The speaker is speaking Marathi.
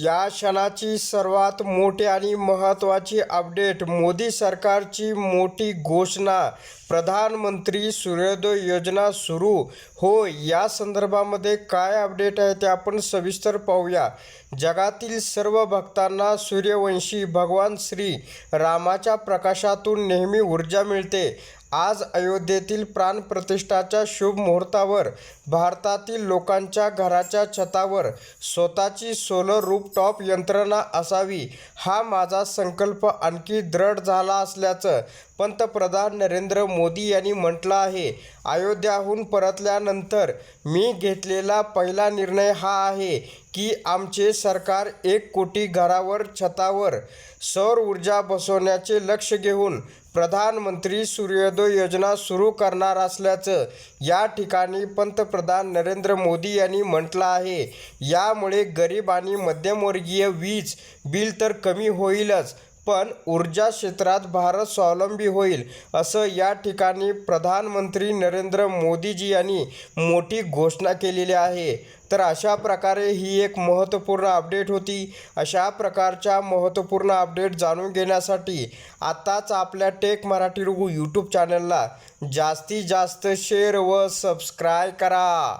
या क्षणाची सर्वात मोठी आणि महत्त्वाची अपडेट मोदी सरकारची मोठी घोषणा प्रधानमंत्री सूर्योदय योजना सुरू. हो या संदर्भामध्ये काय अपडेट आहे ते आपण सविस्तर पाहूया. जगातील सर्व भक्तांना सूर्यवंशी भगवान श्री रामाच्या प्रकाशातून नेहमी ऊर्जा मिळते. आज अयोध्येतील प्राणप्रतिष्ठाच्या शुभ मुहूर्तावर भारतातील लोकांच्या घराच्या छतावर स्वतःची सोलर रूपटॉप यंत्रणा असावी हा माझा संकल्प आणखी दृढ झाला असल्याचं पंतप्रधान नरेंद्र मोदी यांनी म्हटलं आहे. अयोध्याहून परतल्यानंतर मी घेतलेला पहिला निर्णय हा आहे की आमचे सरकार एक कोटी घरावर छतावर सौर ऊर्जा बसवण्याचे लक्ष घेऊन प्रधानमंत्री सूर्योदय योजना सुरू करणार असल्याचं या ठिकाणी पंतप्रधान नरेंद्र मोदी यांनी म्हटलं आहे. यामुळे गरीब आणि मध्यमवर्गीय वीज बिल तर कमी होईलच पण ऊर्जा क्षेत्रात भारत स्वावलंबी होईल असं या ठिकाणी प्रधानमंत्री नरेंद्र मोदीजी यांनी मोठी घोषणा केलेली आहे. तर अशा प्रकारे ही एक महत्त्वपूर्ण अपडेट होती. अशा प्रकारच्या महत्त्वपूर्ण अपडेट जाणून घेण्यासाठी आत्ताच आपल्या टेक मराठी रुगू यूट्यूब चॅनलला जास्तीत जास्त शेअर व सबस्क्राय करा.